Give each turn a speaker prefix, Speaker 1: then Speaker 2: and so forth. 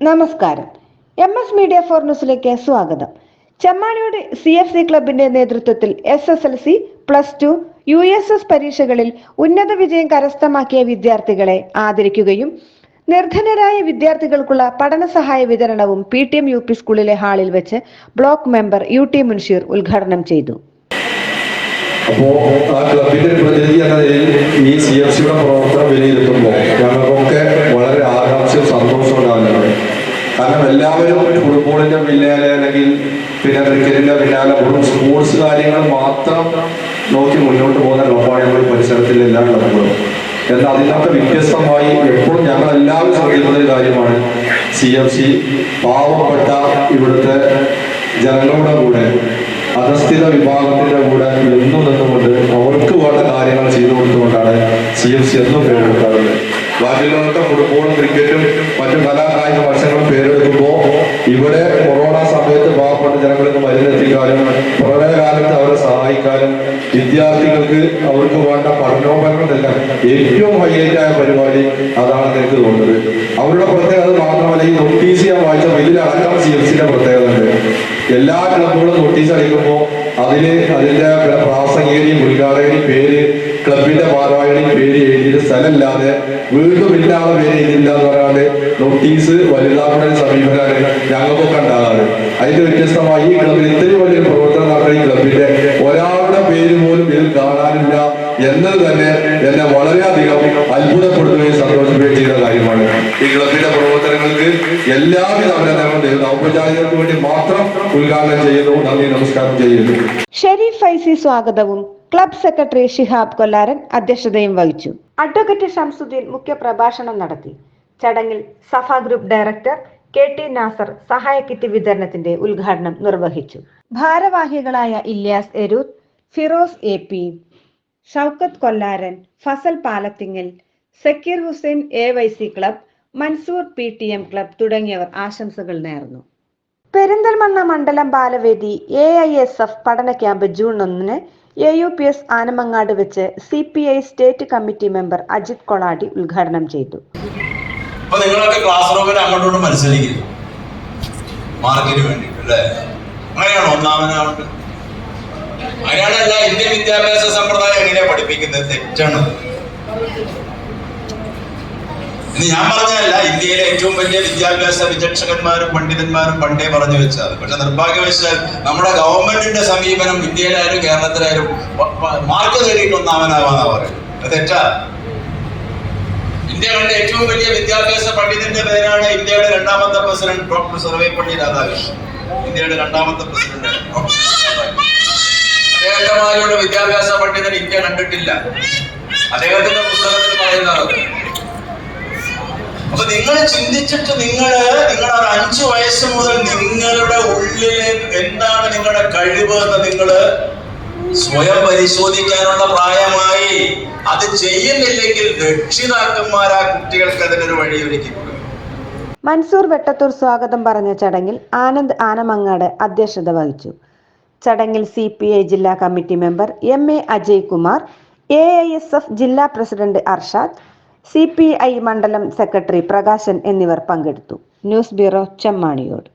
Speaker 1: നമസ്കാരം. M S media for ന്യൂസിലേക്ക് സ്വാഗതം. ചെമ്മാണിയുടെ സി എഫ് സി ക്ലബിന്റെ നേതൃത്വത്തിൽ S S L C plus two U S S പരീക്ഷകളിൽ ഉന്നത വിജയം കരസ്ഥമാക്കിയ വിദ്യാർത്ഥികളെ ആദരിക്കുകയും നിർധനരായ വിദ്യാർത്ഥികൾക്കുള്ള പഠന സഹായ വിതരണവും P T M U P സ്കൂളിലെ ഹാളിൽ വെച്ച് block member U T Munsheer ഉദ്ഘാടനം ചെയ്തു.
Speaker 2: കാരണം എല്ലാവരും ഫുട്ബോളിന്റെ പിന്നാലെ അല്ലെങ്കിൽ പിന്നെ ക്രിക്കറ്റിന്റെ പിന്നാലെ വെറും സ്പോർട്സ് കാര്യങ്ങൾ മാത്രം നോക്കി മുന്നോട്ട് പോകുന്ന ലോകമാണ് നമ്മുടെ പരിസരത്തിൽ എല്ലാ ക്ലബുകളും എന്നാൽ അതിനകത്ത് വ്യത്യസ്തമായി എപ്പോഴും ഞങ്ങൾ എല്ലാവരും ശ്രദ്ധിക്കുന്ന ഒരു കാര്യമാണ് സി എഫ് സി പാവപ്പെട്ട ഇവിടുത്തെ ജനങ്ങളുടെ കൂടെ അധസ്ഥിത വിഭാഗത്തിന്റെ കൂടെ എന്നും നിന്നുകൊണ്ട് അവർക്ക് വേണ്ട കാര്യങ്ങൾ ചെയ്തു കൊടുത്തുകൊണ്ടാണ് സി എഫ് സി എന്നും പേരെടുക്കാറുള്ളത് ബാക്കിയുള്ളവർക്ക് ഫുട്ബോളും ക്രിക്കറ്റും മറ്റു കലാകായിക ഇവിടെ കൊറോണ സമയത്ത് പാവപ്പെട്ട ജനങ്ങൾക്ക് മരുന്നെത്തിക്കാനും പ്രളയകാലത്ത് അവരെ സഹായിക്കാനും വിദ്യാർത്ഥികൾക്ക് അവർക്ക് വേണ്ട പഠനോപകരണങ്ങളെല്ലാം ഏറ്റവും ഹൈലൈറ്റ് ആയ പരിപാടി അതാണ് എനിക്ക് തോന്നുന്നത്. അവരുടെ പ്രത്യേകത മാത്രമല്ല ഈ നോട്ടീസ് ഞാൻ വായിച്ച ഇതിലടക്കം സി എഫ് സിന്റെ പ്രത്യേകത ഉണ്ട്. എല്ലാ ക്ലബുകളും നോട്ടീസ് അടിക്കുമ്പോൾ അതിൽ അതിന്റെ പ്രാസംഗികരെയും ഉദ്ഘാടകരെയും പേര് ക്ലബിന്റെ ഭാരവാഹികളുടെയും പേര് എഴുതിയിട്ട് സ്ഥലമില്ലാതെ വീണ്ടും ഇല്ലാതെ പേര് എഴുതിയില്ല എന്ന് പറയാണ്ട് നോട്ടീസ് വലുതാക്കുന്ന ഒരു വ്യത്യസ്തമായി ഈ ക്ലബിൽ ഇത്രയും വലിയ പ്രവർത്തനം നടത്തുന്ന ഈ ക്ലബിന്റെ ഒരാളുടെ പേര് പോലും ഇതിൽ കാണാനില്ല എന്നത് തന്നെ എന്നെ വളരെയധികം അത്ഭുതപ്പെടുത്തുകയും സന്തോഷിക്കുകയും ചെയ്ത കാര്യമാണ്. ഈ ക്ലബിന്റെ പ്രവർത്തനങ്ങൾക്ക് എല്ലാവിധ അഭിനന്ദനങ്ങളും ചെയ്യുന്നു ഔപചാരികർക്ക് വേണ്ടി മാത്രം ഉദ്ഘാടനം ചെയ്യുന്നു. നന്ദി നമസ്കാരം ചെയ്യുന്നു.
Speaker 1: ഷെരീഫ് ഫൈസി സ്വാഗതവും ക്ലബ് സെക്രട്ടറി ഷിഹാബ് കൊല്ലാരൻ അധ്യക്ഷതയും വഹിച്ചു. അഡ്വക്കേറ്റ് ഷംസുദ്ദീൻ മുഖ്യ പ്രഭാഷണം നടത്തി. ചടങ്ങിൽ Safa group director K T Nasar സഹായ കിറ്റ് വിതരണത്തിന്റെ ഉദ്ഘാടനം നിർവഹിച്ചു. ഭാരവാഹികളായ Ilyas Eruth Firoz A P Shoukath Kollaran Fazal Palathingal Sakeer Hussain A Y C club Mansoor P T M club തുടങ്ങിയവർ ആശംസകൾ നേർന്നു. പെരിന്തൽമണ്ണ മണ്ഡലം Balavedi A I S F പഠന ക്യാമ്പ് ജൂൺ ഒന്നിന് A U P S Anamangad വെച്ച് C P I state committee member Ajith Koladi ഉദ്ഘാടനം ചെയ്തു.
Speaker 3: അപ്പൊ നിങ്ങളൊക്കെ ക്ലാസ് റൂമിൽ അങ്ങോട്ടും മത്സരിക്കും മാർക്കിന് വേണ്ടിട്ട് അല്ലേ? അങ്ങനെയാണോ ഒന്നാമനാവട്ടെ? അങ്ങനെയാണല്ല ഇന്ത്യൻ വിദ്യാഭ്യാസ സമ്പ്രദായം എങ്ങനെയാ പഠിപ്പിക്കുന്നത്? തെറ്റാണ്. ഇന്ന് ഞാൻ പറഞ്ഞതല്ല ഇന്ത്യയിലെ ഏറ്റവും വലിയ വിദ്യാഭ്യാസ വിചക്ഷകന്മാരും പണ്ഡിതന്മാരും പണ്ടേ പറഞ്ഞു വെച്ചത്. പക്ഷെ നിർഭാഗ്യവശാൽ നമ്മുടെ ഗവൺമെന്റിന്റെ സമീപനം ഇന്ത്യയിലായാലും കേരളത്തിലായാലും മാർക്ക് നേടിയിട്ട് ഒന്നാമനാവാന്നാ പറയുന്നത്. തെറ്റാ. ഇന്ത്യ കണ്ട ഏറ്റവും വലിയ വിദ്യാഭ്യാസ പണ്ഡിതന്റെ പേരാണ് ഇന്ത്യയുടെ രണ്ടാമത്തെ പ്രസിഡന്റ് ഡോക്ടർ സർവേപ്പള്ളി രാധാകൃഷ്ണൻ. ഇന്ത്യയുടെ രണ്ടാമത്തെ പ്രസിഡന്റ് രാധാകൃഷ്ണൻ വിദ്യാഭ്യാസ പണ്ഡിതൻ ഇന്ത്യ കണ്ടിട്ടില്ല. അദ്ദേഹത്തിന്റെ പുസ്തകത്തിൽ പറയുന്നത് അപ്പൊ നിങ്ങൾ ചിന്തിച്ചിട്ട് നിങ്ങൾ നിങ്ങൾ ഒരു അഞ്ചു വയസ്സ് മുതൽ നിങ്ങളുടെ ഉള്ളിലെ എന്താണ് നിങ്ങളുടെ കഴിവ് എന്ന് നിങ്ങൾ സ്വയം പരിശോധിക്കാനുള്ള പ്രായമായി അത് ചെയ്യുന്നില്ലെങ്കിൽ രക്ഷിതാക്കന്മാർ ആ കുട്ടികൾക്ക് അതിനൊരു വഴിയൊരുക്കി കൊടുക്കും.
Speaker 1: മൻസൂർ വെട്ടത്തൂർ സ്വാഗതം പറഞ്ഞ ചടങ്ങിൽ ആനന്ദ് ആനമങ്ങാട് അധ്യക്ഷത വഹിച്ചു. ചടങ്ങിൽ സി പി ഐ ജില്ലാ committee member M A Ajay Kumar A I S F ജില്ലാ president Arshad C P I മണ്ഡലം സെക്രട്ടറി പ്രകാശൻ എന്നിവർ പങ്കെടുത്തു. News bureau Chemmaniyod.